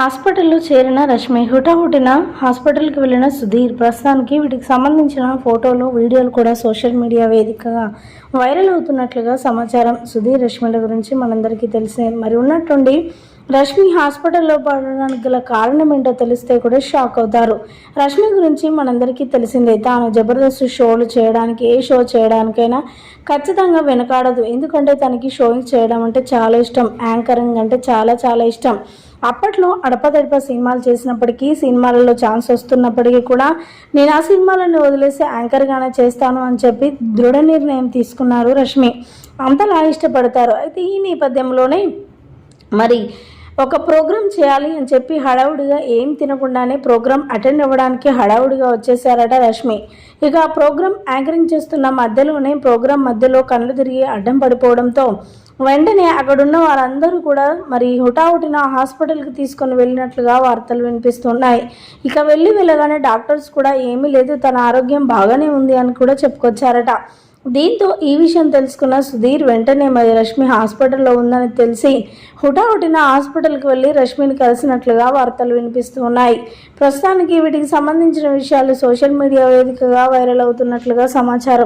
హాస్పిటల్లో చేరిన రష్మి హుటాహుటిన హాస్పిటల్కి వెళ్ళిన సుధీర్ ప్రస్తుతానికి వీటికి సంబంధించిన ఫోటోలు వీడియోలు కూడా సోషల్ మీడియా వేదికగా వైరల్ అవుతున్నట్లుగా సమాచారం సుధీర్ రష్మిల గురించి మనందరికీ తెలిసే మరి ఉన్నట్టుండి రష్మి హాస్పిటల్లో పడడానికి గల కారణం ఏంటో తెలిస్తే కూడా షాక్ అవుతారు. రష్మి గురించి మనందరికీ తెలిసిందే తాను జబర్దస్త్ షోలు చేయడానికి ఏ షో చేయడానికైనా ఖచ్చితంగా వెనకాడదు. ఎందుకంటే తనకి షోయింగ్ చేయడం అంటే చాలా ఇష్టం యాంకరింగ్ అంటే చాలా చాలా ఇష్టం. అప్పట్లో అడపదడప సినిమాలు చేసినప్పటికీ సినిమాలలో ఛాన్స్ వస్తున్నప్పటికీ కూడా నేను ఆ సినిమాలను వదిలేసి యాంకర్గానే చేస్తాను అని చెప్పి దృఢ నిర్ణయం తీసుకున్నారు రష్మి. అంతలా ఇష్టపడతారు. అయితే ఈ నేపథ్యంలోనే మరి ఒక ప్రోగ్రామ్ చేయాలి అని చెప్పి హడావుడిగా ఏం తినకుండానే ప్రోగ్రామ్ అటెండ్ అవ్వడానికి హడావుడిగా వచ్చేసారట రష్మి. ఇక ఆ ప్రోగ్రామ్ యాంకరింగ్ చేస్తున్న మధ్యలోనే ప్రోగ్రామ్ మధ్యలో కళ్ళు తిరిగి అడ్డం పడిపోవడంతో వెంటనే అక్కడున్న వారందరూ కూడా మరి హుటాహుటిన హాస్పిటల్కి తీసుకొని వెళ్ళినట్లుగా వార్తలు వినిపిస్తున్నాయి. ఇక వెళ్ళి వెళ్ళగానే డాక్టర్స్ కూడా ఏమీ లేదు తన ఆరోగ్యం బాగానే ఉంది అని కూడా చెప్పుకొచ్చారట. దీంతో ఈ విషయం తెలుసుకున్న సుధీర్ వెంటనే మరి రష్మి హాస్పిటల్లో ఉందని తెలిసి హుటాహుటిన హాస్పిటల్కి వెళ్ళి రష్మిని కలిసినట్లుగా వార్తలు వినిపిస్తూ ఉన్నాయి ప్రస్తుతానికి వీటికి సంబంధించిన విషయాలు సోషల్ మీడియా వేదికగా వైరల్ అవుతున్నట్లుగా సమాచారం.